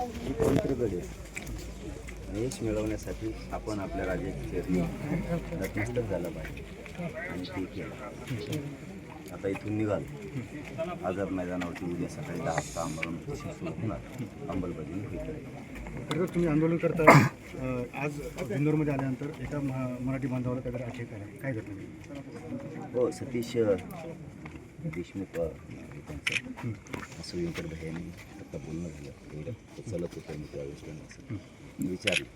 ही पवित्र गड आहे यश मिळवण्यासाठी आपण आपल्या राज्याची चेरणी नतमस्तक झालं पाहिजे. आणि ते केलं. आता इथून निघाल. आझाद मैदानावरती उद्या सकाळी दहा वाजता आंदोलन अंमलबजावणी होईल. तर तुम्ही आंदोलन करता आज इंदोरमध्ये आल्यानंतर एका मराठी बांधवाला काहीतरी अटक आहे काय घटना? हो सतीश देशमुख असं व्यंकर भैयांनी आता बोलणं झालं. एवढं ते होतं मी त्यावेळेस त्यांना असं विचारलं.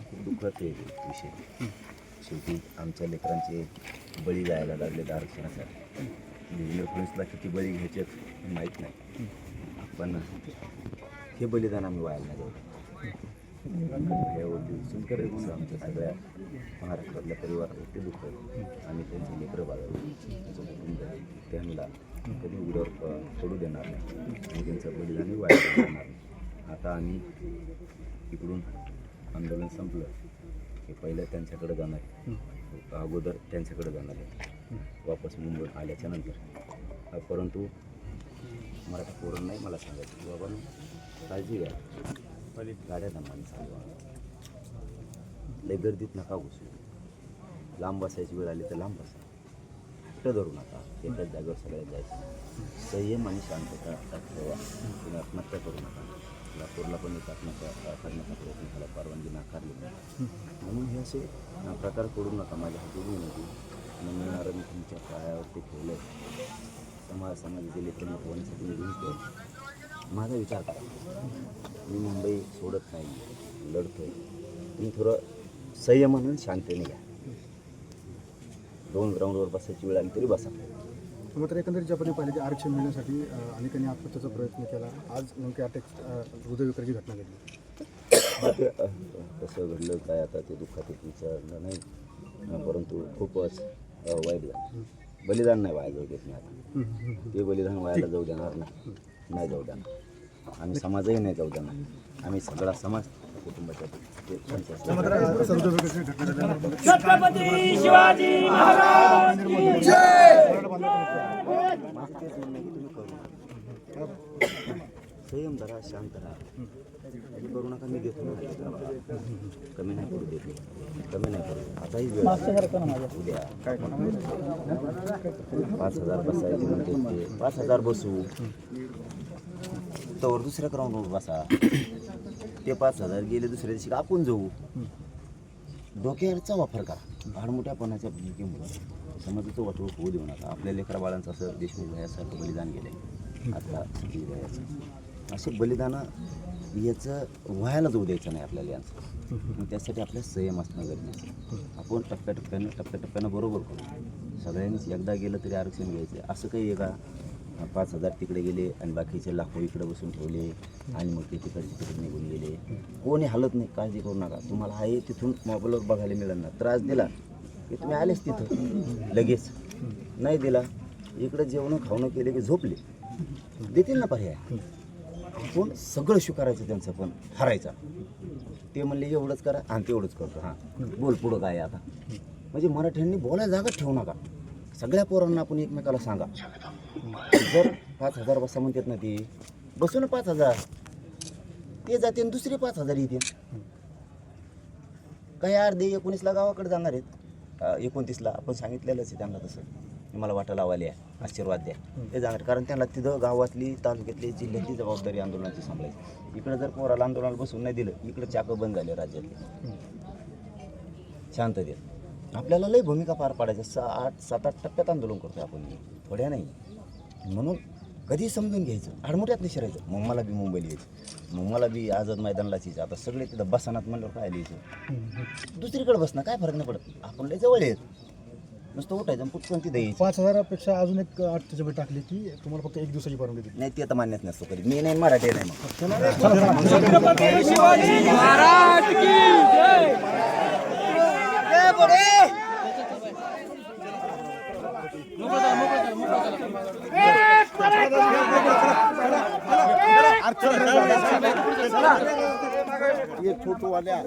खूप दुःखात आहे विषय. शेवटी आमच्या लेकरांचे बळी जायला लागले आरक्षणासाठी. देवेंद्र फडणवीसला किती बळी घ्यायचे माहीत नाही. पण हे बलिदान आम्ही व्हायला नाही देऊ सुंदर आमच्या सगळ्या महाराष्ट्रातल्या परिवारावरती दुःख आणि त्यांचे लेकरं बाळगली कुटुंब त्यांना कधी उघड्यावर पडू देणार नाही. आणि त्यांचं बलिदानही वाया देणार नाही. आता आम्ही इकडून आंदोलन संपलं. की पहिलं त्यांच्याकडे जाणार आहे. अगोदर त्यांच्याकडे जाणार आहे. वापस मुंबईत आल्याच्यानंतर. परंतु मराठा पोरण नाही मला सांगायचं. की बाबा काळजी घ्या. पहिले गाड्या दमाने चालवा लय गर्दीत नका घुसू. लांब बसायची वेळ आली तर लांब बसा. एकटं धरू नका. एकाच जागेवर सगळ्यात जायचं संयम आणि शांतता ठेवा तुम्ही आत्महत्या करू नका. लातूरला पण एक आत्महत्या करण्याचा प्रयत्न झाला परवानगी नाकारली नाही. म्हणून हे असे प्रकार करू नका. माझ्या हातून विनंती आणि मी मी तुमच्या पायावरती ठेवलं समाज समाजाचे लेखन होण्यासाठी मी गुंतलो माझा विचार करा. मी मुंबई सोडत नाही. लढतोय. तुम्ही थोडं संयमानं आणि शांततेने घ्या. दोन ग्राउंडवर बसायची वेळ आली तरी बसा. मग तर एकंदरीत जे आपण पाहिलं की आरक्षण मिळण्यासाठी अनेकांनी आत्महत्येचा प्रयत्न केला. आज नेमकी अटॅक हृदयविकाराची घटना घडली. कसं घडलं काय आता ते दुःखात विचारलं नाही परंतु खूपच वाईट झालं. बलिदान नाही वाया जाऊ देत मी आता. ते बलिदान वायाला जाऊ देणार नाही. नाही जाऊ देणार. आम्ही समाजही नाही जाऊ देणार. आम्ही सगळा समाज कुटुंबाच्या छत्रपती शिवाजी महाराज. संयम धरा शांत राहा. करू नका मी देतो ना कमी नाही करू देत. कमी नाही करू आताही वेळ. उद्या पाच हजार बसायचे म्हणते पाच हजार बसू. तर दुसऱ्या ग्राउंडवर बसा. ते पाच हजार गेले दुसऱ्या दिवशी आपण जाऊ. डोक्यावरचा वापर करा. भाडमोठ्यापणाच्या भूमिकेमुळे समाजाचं वाटोळ होऊ देऊ नका. आपल्या लेकरा बाळांचं असं देशमुख भयासारखं बलिदान गेलं आता असे बलिदानं याचं व्हायला जाऊ द्यायचं नाही आपल्याला यांचं. मग त्यासाठी आपल्या संयम असणं गरजेचं. आपण टप्प्याटप्प्यानं टप्प्याटप्प्यानं बरोबर करू. सगळ्यांनीच एकदा गेलं तरी आरक्षण घ्यायचं असं काही आहे का? पाच हजार तिकडे गेले आणि बाकीचे लाखो इकडे बसून ठेवले आणि मग ते तिकडचे तिकडे निघून गेले. कोणी हलत नाही काळजी करू नका. तुम्हाला आहे तिथून मोबाईलवर बघायला मिळेल ना. त्रास दिला की तुम्ही आलेच तिथं. लगेच. नाही दिला. इकडे जेवणं खावणं केले की झोपले. देतील ना पर्याय. आपण सगळं स्वीकारायचं त्यांचं पण हरायचा. ते म्हणले एवढंच करा. आणि तेवढंच करतो. हां बोल पुढं काय आता. म्हणजे मराठ्यांनी बोलायला जागा ठेवू नका. सगळ्या पोरांना आपण एकमेकाला सांगा. जर पाच हजार बसा म्हणतात ना ते बसू ना पाच हजार. ते जाते आणि दुसरे पाच हजार येते. काही अर्धे एकोणीसला गावाकडे जाणार आहेत. एकोणतीसला आपण सांगितलेलंच आहे त्यांना तसं. मला वाटा लावायला आहे आशीर्वाद द्या. ते जाणार. कारण त्यांना तिथं गावातली तालुक्यातली जिल्ह्यातली जबाबदारी आंदोलनाची सांभाळायची. इकडे जर पोराला आंदोलनाला बसून नाही दिलं इकडे चाकं बंद झाले राज्यातले. शांततेत आपल्याला लय भूमिका पार पाडायच्या. सहा आठ सात आठ टप्प्यात आंदोलन करतो आपण. थोड्या नाही. म्हणून कधी समजून घ्यायचं? आडमोठ्यात शिरायचं. मग मला बी मुंबईला यायचं. मग मला बी आझाद मैदानलाच यायचं. आता सगळे तिथं बसनात म्हणल्यावर काय लिहायचं दुसरीकडे बसणं काय फरक नाही पडत. आपण लय जवळ येत नुसतं उठायचं आणि पुटकन तिथं यायचं. पाच हजारापेक्षा अजून एक अट त्याच्यावर टाकली की तुम्हाला फक्त एक दिवसाची परवानगी दिली नाही ते आता मान्यच नसतो कधी. मी नाही मराठी नाही मग छत्रपती शिवाजी महाराज की जय एक छोटू वाल्या